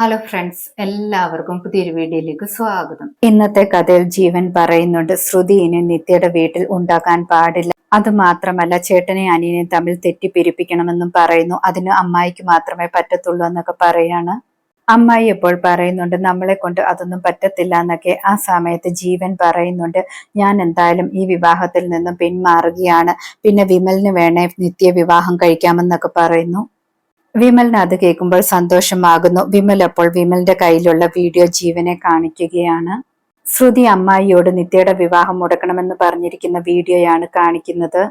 Hello friends എല്ലാവർക്കും പുതിയൊരു വീഡിയോയിലേക്ക് സ്വാഗതം. ഇന്നത്തെ കഥയിൽ ജീവൻ പറയുന്നുണ്ട് ശ്രുതി ഇനി നിത്യയുടെ വീട്ടിൽ ഉണ്ടാക്കാൻ പാടില്ല. അത് മാത്രമല്ല ചേട്ടനെ അനിയനെ തമ്മിൽ തെറ്റിപ്പിരിപ്പിക്കണമെന്നും പറയുന്നു. അതിന് അമ്മായിക്ക് മാത്രമേ പറ്റത്തുള്ളൂ എന്നൊക്കെ പറയാണ്. അമ്മായി എപ്പോൾ പറയുന്നുണ്ട് നമ്മളെ കൊണ്ട് അതൊന്നും പറ്റത്തില്ല എന്നൊക്കെ ആ സമയത്ത് ജീവൻ പറയുന്നുണ്ട്. ഞാൻ എന്തായാലും ഈ വിവാഹത്തിൽ നിന്നും പിന്മാറുകയാണ്. പിന്നെ വിമലിന് വേണേ നിത്യ വിവാഹം കഴിക്കാമെന്നൊക്കെ പറയുന്നു. വിമലിന് അത് കേൾക്കുമ്പോൾ സന്തോഷമാകുന്നു. വിമൽ അപ്പോൾ വിമലിന്റെ കയ്യിലുള്ള വീഡിയോ ജീവനെ കാണിക്കുകയാണ്. ശ്രുതി അമ്മായിയോട് നിത്യയുടെ വിവാഹം മുടക്കണമെന്ന് പറഞ്ഞിരിക്കുന്ന വീഡിയോയാണ് കാണിക്കുന്നത്.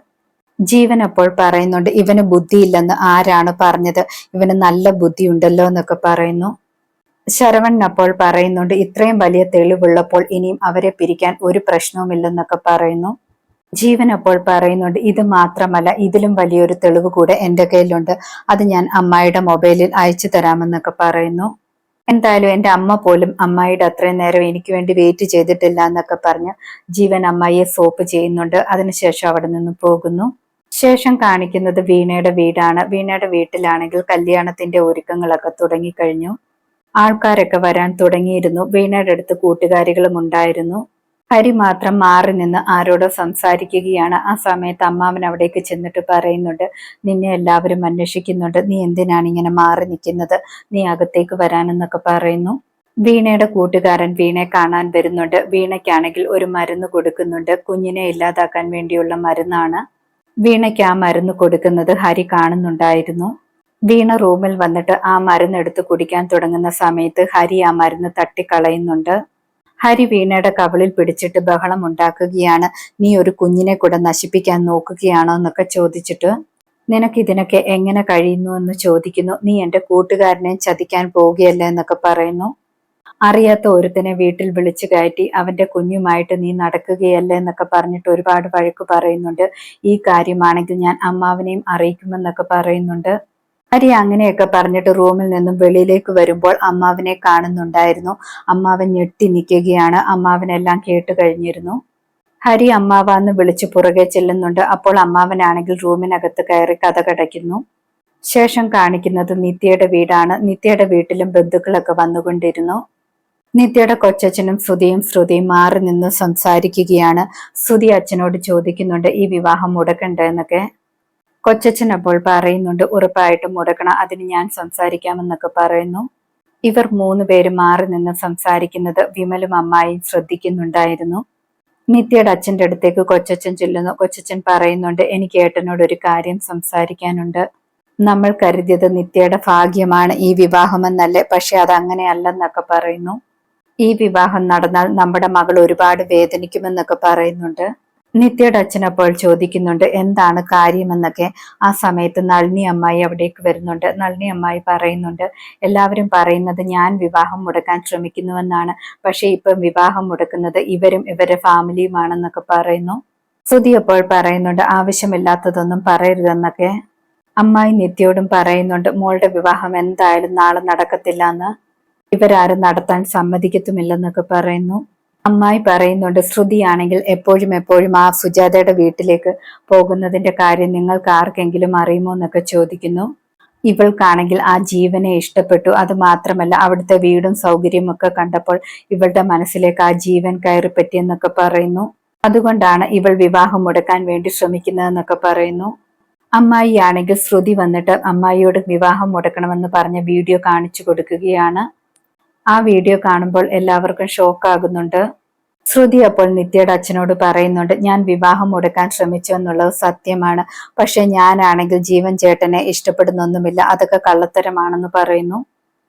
ജീവൻ അപ്പോൾ പറയുന്നുണ്ട് ഇവന് ബുദ്ധിയില്ലെന്ന് ആരാണ് പറഞ്ഞത്? ഇവന് നല്ല ബുദ്ധി ഉണ്ടല്ലോ എന്നൊക്കെ പറയുന്നു. ശരവൺ അപ്പോൾ പറയുന്നുണ്ട് ഇത്രയും വലിയ തെളിവുള്ളപ്പോൾ ഇനിയും അവരെ പിരിക്കാൻ ഒരു പ്രശ്നവുമില്ലെന്നൊക്കെ പറയുന്നു. ജീവൻ അപ്പോൾ പറയുന്നുണ്ട് ഇത് മാത്രമല്ല ഇതിലും വലിയൊരു തെളിവ് കൂടെ എന്റെ കയ്യിലുണ്ട്. അത് ഞാൻ അമ്മായിയുടെ മൊബൈലിൽ അയച്ചു തരാമെന്നൊക്കെ പറയുന്നു. എന്തായാലും എന്റെ അമ്മ പോലും അമ്മായിയുടെ അത്രയും നേരം എനിക്ക് വേണ്ടി വെയിറ്റ് ചെയ്തിട്ടില്ല എന്നൊക്കെ പറഞ്ഞ് ജീവൻ അമ്മായിയെ സോപ്പ് ചെയ്യുന്നുണ്ട്. അതിനുശേഷം അവിടെ നിന്ന് പോകുന്നു. ശേഷം കാണിക്കുന്നത് വീണയുടെ വീടാണ്. വീണയുടെ വീട്ടിലാണെങ്കിൽ കല്യാണത്തിന്റെ ഒരുക്കങ്ങളൊക്കെ തുടങ്ങിക്കഴിഞ്ഞു. ആൾക്കാരൊക്കെ വരാൻ തുടങ്ങിയിരുന്നു. വീണയുടെ അടുത്ത് കൂട്ടുകാരികളും ഉണ്ടായിരുന്നു. ഹരി മാത്രം മാറി നിന്ന് ആരോടോ സംസാരിക്കുകയാണ്. ആ സമയത്ത് അമ്മാവൻ അവിടേക്ക് ചെന്നിട്ട് പറയുന്നുണ്ട് നിന്നെ എല്ലാവരും അന്വേഷിക്കുന്നുണ്ട്. നീ എന്തിനാണ് ഇങ്ങനെ മാറി നിൽക്കുന്നത്? നീ അകത്തേക്ക് വരാനെന്നൊക്കെ പറയുന്നു. വീണയുടെ കൂട്ടുകാരൻ വീണയെ കാണാൻ വരുന്നുണ്ട്. വീണയ്ക്കാണെങ്കിൽ ഒരു മരുന്ന് കൊടുക്കുന്നുണ്ട്. കുഞ്ഞിനെ ഇല്ലാതാക്കാൻ വേണ്ടിയുള്ള മരുന്നാണ്. വീണയ്ക്ക് ആ മരുന്ന് കൊടുക്കുന്നത് ഹരി കാണുന്നുണ്ടായിരുന്നു. വീണ റൂമിൽ വന്നിട്ട് ആ മരുന്ന് എടുത്ത് കുടിക്കാൻ തുടങ്ങുന്ന സമയത്ത് ഹരി ആ മരുന്ന് തട്ടിക്കളയുന്നുണ്ട്. ഹരി വീണയുടെ കവളിൽ പിടിച്ചിട്ട് ബഹളം ഉണ്ടാക്കുകയാണ്. നീ ഒരു കുഞ്ഞിനെ കൂടെ നശിപ്പിക്കാൻ നോക്കുകയാണോ എന്നൊക്കെ ചോദിച്ചിട്ട് നിനക്ക് ഇതിനൊക്കെ എങ്ങനെ കഴിയുന്നു എന്ന് ചോദിക്കുന്നു. നീ എന്റെ കൂട്ടുകാരനെ ചതിക്കാൻ പോവുകയല്ല എന്നൊക്കെ പറയുന്നു. അറിയാത്ത ഒരുത്തനെ വീട്ടിൽ വിളിച്ചു കയറ്റി അവന്റെ കുഞ്ഞുമായിട്ട് നീ നടക്കുകയല്ല എന്നൊക്കെ പറഞ്ഞിട്ട് ഒരുപാട് വഴക്ക് പറയുന്നുണ്ട്. ഈ കാര്യമാണെങ്കിൽ ഞാൻ അമ്മാവനെയും അറിയിക്കുമെന്നൊക്കെ പറയുന്നുണ്ട്. ഹരി അങ്ങനെയൊക്കെ പറഞ്ഞിട്ട് റൂമിൽ നിന്നും വെളിയിലേക്ക് വരുമ്പോൾ അമ്മാവിനെ കാണുന്നുണ്ടായിരുന്നു. അമ്മാവൻ ഞെട്ടി നിൽക്കുകയാണ്. അമ്മാവനെല്ലാം കേട്ട് കഴിഞ്ഞിരുന്നു. ഹരി അമ്മാവാന്ന് വിളിച്ച് പുറകെ ചെല്ലുന്നുണ്ട്. അപ്പോൾ അമ്മാവനാണെങ്കിൽ റൂമിനകത്ത് കയറി കഥ കടയ്ക്കുന്നു. ശേഷം കാണിക്കുന്നത് നിത്യയുടെ വീടാണ്. നിത്യയുടെ വീട്ടിലും ബന്ധുക്കളൊക്കെ വന്നുകൊണ്ടിരുന്നു. നിത്യയുടെ കൊച്ചച്ഛനും ശ്രുതിയും ശ്രുതിയും മാറി നിന്ന് സംസാരിക്കുകയാണ്. ശ്രുതി അച്ഛനോട് ചോദിക്കുന്നുണ്ട് ഈ വിവാഹം മുടക്കണ്ട എന്നൊക്കെ. കൊച്ചച്ഛൻ അപ്പോൾ പറയുന്നുണ്ട് ഉറപ്പായിട്ടും മുടക്കണം അതിന് ഞാൻ സംസാരിക്കാമെന്നൊക്കെ പറയുന്നു. ഇവർ മൂന്ന് പേര് മാറി നിന്ന് സംസാരിക്കുന്നത് വിമലും അമ്മായിയും ശ്രദ്ധിക്കുന്നുണ്ടായിരുന്നു. നിത്യയുടെ അച്ഛന്റെ അടുത്തേക്ക് കൊച്ചച്ഛൻ ചെല്ലുന്നു. കൊച്ചച്ഛൻ പറയുന്നുണ്ട് എനിക്ക് ഏട്ടനോട് ഒരു കാര്യം സംസാരിക്കാനുണ്ട്. നമ്മൾ കരുതിയത് നിത്യയുടെ ഭാഗ്യമാണ് ഈ വിവാഹമെന്നല്ലേ പക്ഷെ അത് അങ്ങനെയല്ലെന്നൊക്കെ പറയുന്നു. ഈ വിവാഹം നടന്നാൽ നമ്മുടെ മകൾ ഒരുപാട് വേദനിക്കുമെന്നൊക്കെ പറയുന്നുണ്ട്. നിത്യയുടെ അച്ഛൻ അപ്പോൾ ചോദിക്കുന്നുണ്ട് എന്താണ് കാര്യമെന്നൊക്കെ? ആ സമയത്ത് നളിനി അമ്മായി അവിടേക്ക് വരുന്നുണ്ട്. നളിനി അമ്മായി പറയുന്നുണ്ട് എല്ലാവരും പറയുന്നത് ഞാൻ വിവാഹം മുടക്കാൻ ശ്രമിക്കുന്നുവെന്നാണ്. പക്ഷെ ഇപ്പം വിവാഹം മുടക്കുന്നത് ഇവരും ഇവരുടെ ഫാമിലിയുമാണെന്നൊക്കെ പറയുന്നു. സുധി അപ്പോൾ പറയുന്നുണ്ട് ആവശ്യമില്ലാത്തതൊന്നും പറയരുതെന്നൊക്കെ. അമ്മായി നിത്യയോടും പറയുന്നുണ്ട് മോളുടെ വിവാഹം എന്തായാലും നാളെ നടക്കത്തില്ല എന്ന്. ഇവരാരും നടത്താൻ സമ്മതിക്കത്തുമില്ലെന്നൊക്കെ പറയുന്നു. അമ്മായി പറയുന്നുണ്ട് ശ്രുതിയാണെങ്കിൽ എപ്പോഴും എപ്പോഴും ആ സുജാതയുടെ വീട്ടിലേക്ക് പോകുന്നതിന്റെ കാര്യം നിങ്ങൾക്ക് ആർക്കെങ്കിലും അറിയുമോ എന്നൊക്കെ ചോദിക്കുന്നു. ഇവൾക്കാണെങ്കിൽ ആ ജീവനെ ഇഷ്ടപ്പെട്ടു. അത് മാത്രമല്ല അവിടുത്തെ വീടും സൗകര്യവും ഒക്കെ കണ്ടപ്പോൾ ഇവളുടെ മനസ്സിലേക്ക് ആ ജീവൻ കയറി പറ്റിയെന്നൊക്കെ പറയുന്നു. അതുകൊണ്ടാണ് ഇവൾ വിവാഹം മുടക്കാൻ വേണ്ടി ശ്രമിക്കുന്നതെന്നൊക്കെ പറയുന്നു. അമ്മായി ആണെങ്കിൽ ശ്രുതി വന്നിട്ട് അമ്മായിയോട് വിവാഹം മുടക്കണമെന്ന് പറഞ്ഞ വീഡിയോ കാണിച്ചു കൊടുക്കുകയാണ്. ആ വീഡിയോ കാണുമ്പോൾ എല്ലാവർക്കും ഷോക്ക് ആകുന്നുണ്ട്. ശ്രുതി അപ്പോൾ നിത്യയുടെ അച്ഛനോട് പറയുന്നുണ്ട് ഞാൻ വിവാഹം മുടക്കാൻ ശ്രമിച്ചു എന്നുള്ളത് സത്യമാണ്. പക്ഷെ ഞാനാണെങ്കിൽ ജീവൻ ചേട്ടനെ ഇഷ്ടപ്പെടുന്നൊന്നുമില്ല. അതൊക്കെ കള്ളത്തരമാണെന്ന് പറയുന്നു.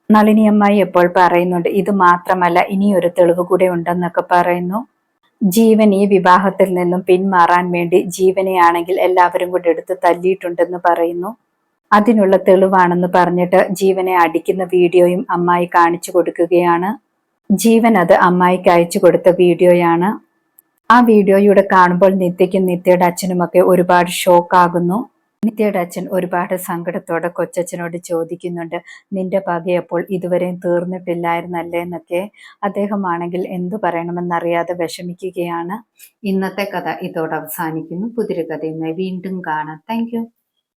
നളിനിയമ്മായി എപ്പോൾ പറയുന്നുണ്ട് ഇത് മാത്രമല്ല ഇനിയൊരു തെളിവ് കൂടെ ഉണ്ടെന്നൊക്കെ പറയുന്നു. ജീവൻ ഈ വിവാഹത്തിൽ നിന്നും പിന്മാറാൻ വേണ്ടി ജീവനെയാണെങ്കിൽ എല്ലാവരും കൂടെ എടുത്ത് തല്ലിയിട്ടുണ്ടെന്ന് പറയുന്നു. അതിനുള്ള തെളിവാണെന്ന് പറഞ്ഞിട്ട് ജീവനെ അടിക്കുന്ന വീഡിയോയും അമ്മായി കാണിച്ചു കൊടുക്കുകയാണ്. ജീവൻ അത് അമ്മായിക്ക് അയച്ചു കൊടുത്ത വീഡിയോയാണ്. ആ വീഡിയോയുടെ കാണുമ്പോൾ നിത്യയ്ക്കും നിത്യയുടെ അച്ഛനുമൊക്കെ ഒരുപാട് ഷോക്ക് ഷോക്കാകുന്നു. നിത്യയുടെ അച്ഛൻ ഒരുപാട് സങ്കടത്തോടെ കൊച്ചച്ഛനോട് ചോദിക്കുന്നുണ്ട് നിന്റെ പകയപ്പോൾ ഇതുവരെയും തീർന്നിട്ടില്ലായിരുന്നല്ലേ? എന്നൊക്കെ. അദ്ദേഹമാണെങ്കിൽ എന്തു പറയണമെന്നറിയാതെ വിഷമിക്കുകയാണ്. ഇന്നത്തെ കഥ ഇതോടെ അവസാനിക്കുന്നു. പുതിയൊരു കഥയുമായി വീണ്ടും കാണാം. താങ്ക്